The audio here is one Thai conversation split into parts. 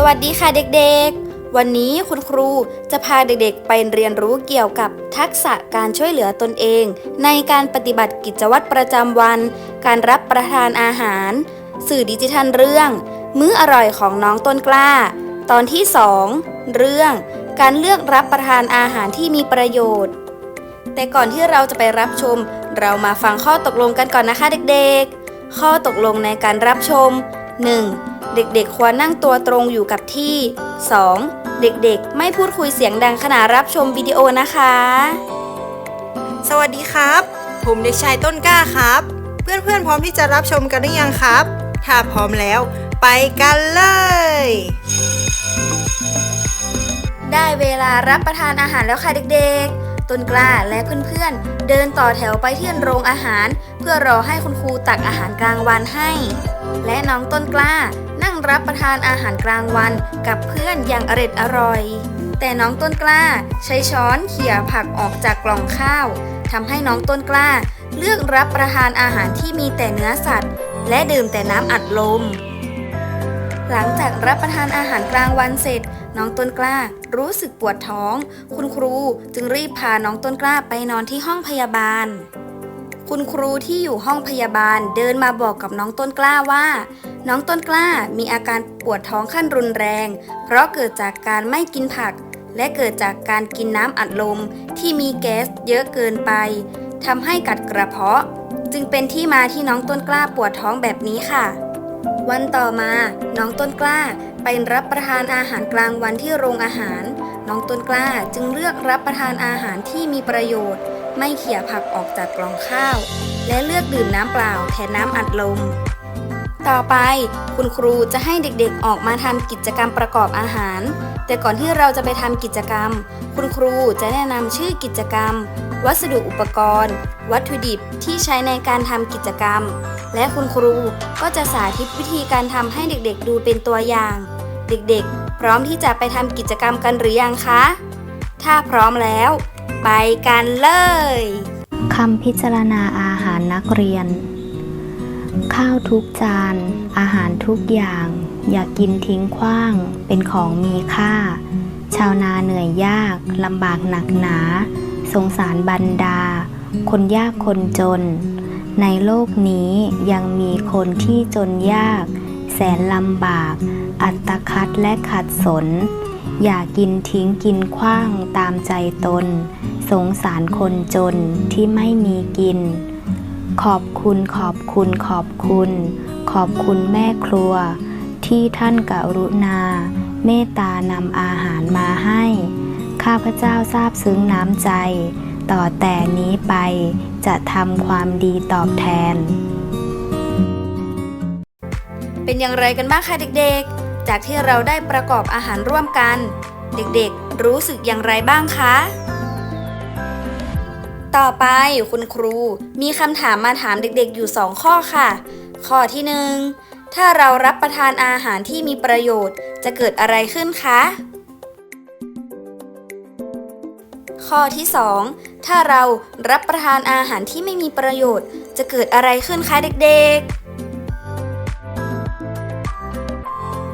สวัสดีค่ะเด็กๆ วันนี้คุณครูจะพาเด็กๆ ไปเรียนรู้เกี่ยวกับทักษะการช่วยเหลือตนเอง ในการปฏิบัติกิจวัตรประจำวัน การรับประทานอาหาร สื่อดิจิทัลเรื่อง มื้ออร่อยของน้องต้นกล้า ตอนที่ 2 เรื่อง การเลือกรับประทานอาหารที่มีประโยชน์ แต่ก่อนที่เราจะไปรับชม เรามาฟังข้อตกลงกันก่อนนะคะเด็กๆ ข้อตกลงในการรับชม 1. เด็กๆ ควรนั่งตัวตรงอยู่กับที่ 2. เด็กๆ ไม่พูดคุยเสียงดังขณะรับชมวิดีโอนะคะ สวัสดีครับ ผมเด็กชายต้นกล้าครับ เพื่อนๆ พร้อมที่จะรับชมกันหรือยังครับ ถ้าพร้อมแล้ว ไปกันเลย ได้เวลารับประทานอาหารแล้วค่ะเด็กๆ ต้นกล้าและเพื่อนๆ เดินต่อแถวไปที่โรงอาหาร เพื่อรอให้คุณครูตักอาหารกลางวันให้ และน้องต้นกล้านั่งรับประทานอาหารกลางวันกับเพื่อนอย่างอร็ดอร่อย แต่น้องต้นกล้าใช้ช้อนเขี่ยผักออกจากกล่องข้าวทำให้น้องต้นกล้า เลือกรับประทานอาหารที่มีแต่เนื้อสัตว์ และดื่มแต่น้ำอัดลม หลังจากรับประทานอาหารกลางวันเสร็จ น้องต้นกล้า รู้สึกปวดท้อง คุณครูจึงรีบพาน้องต้นกล้าไปนอนที่ห้องพยาบาล คุณครูที่อยู่ห้องพยาบาลเดินมาบอกกับน้องต้นกล้าว่า น้องต้นกล้ามีอาการปวดท้องขั้นรุนแรง เพราะเกิดจากการไม่กินผัก และเกิดจากการกินน้ำอัดลมที่มีแก๊สเยอะเกินไปทำให้กัดกระเพาะ จึงเป็นที่มาที่น้องต้นกล้าปวดท้องแบบนี้ค่ะ วันต่อมาน้องต้นกล้า ไปรับประทานอาหารกลางวันที่โรงอาหาร น้องต้นกล้าจึงเลือกรับประทานอาหารที่มีประโยชน์ ไม่เขี่ยผักออกจากกล่องข้าว และเลือกดื่มน้ำเปล่าแทนน้ำอัดลม ต่อไปคุณครูจะให้เด็กๆออกมาทำกิจกรรมประกอบอาหาร แต่ก่อนที่เราจะไปทำกิจกรรม คุณครูจะแนะนำชื่อกิจกรรม วัสดุอุปกรณ์ วัตถุดิบที่ใช้ในการทำกิจกรรมและคุณครูก็จะสาธิตวิธีการทำให้เด็กๆดูเป็นตัวอย่าง เด็กๆ พร้อมที่จะไปทำกิจกรรมกันหรือยังคะ ถ้าพร้อมแล้ว ไปกันเลยคำพิจารณาอาหารนักเรียน ข้าวทุกจาน อาหารทุกอย่าง อย่ากกินทิ้งขว้าง เป็นของมีค่า ชาวนาเหนื่อยยากลำบากหนักหนา สงสารบรรดา คนยากคนจน ในโลกนี้ยังมีคนที่จนยาก แสนลำบาก อัตคัดและขัดสน อย่ากินทิ้งกินขว้างตามใจตน สงสารคนจนที่ไม่มีกิน ขอบคุณขอบคุณขอบคุณ ขอบคุณแม่ครัว ที่ท่านกรุณา เมตตานำอาหารมาให้ ข้าพเจ้าทราบซึ้งน้ำใจ ต่อแต่นี้ไปจะทำความดีตอบแทนเป็นอย่างไรกันบ้างคะเด็กๆ จากที่เราได้ประกอบอาหารร่วมกัน เด็กๆ รู้สึกอย่างไรบ้างคะ ต่อไปคุณครูมีคำถามมาถามเด็กๆอยู่ 2 ข้อค่ะ ข้อที่ 1 ถ้าเรารับประทานอาหารที่มีประโยชน์จะเกิดอะไรขึ้นคะข้อที่ 2 ถ้าเรารับประทานอาหารที่ไม่มีประโยชน์ จะเกิดอะไรขึ้นคะเด็กๆ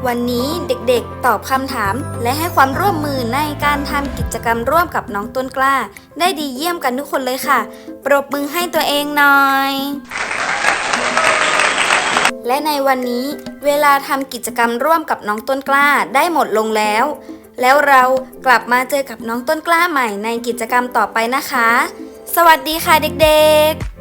วันนี้เด็กๆ ตอบคำถาม และให้ความร่วมมือในการทำกิจกรรมร่วมกับน้องต้นกล้า ได้ดีเยี่ยมกันทุกคนเลยค่ะ ปรบมือให้ตัวเองหน่อย และในวันนี้เวลาทำกิจกรรมร่วมกับน้องต้นกล้าได้หมดลงแล้ว แล้วเรากลับมาเจอกับน้องต้นกล้าใหม่ในกิจกรรมต่อไปนะคะ สวัสดีค่ะเด็กๆ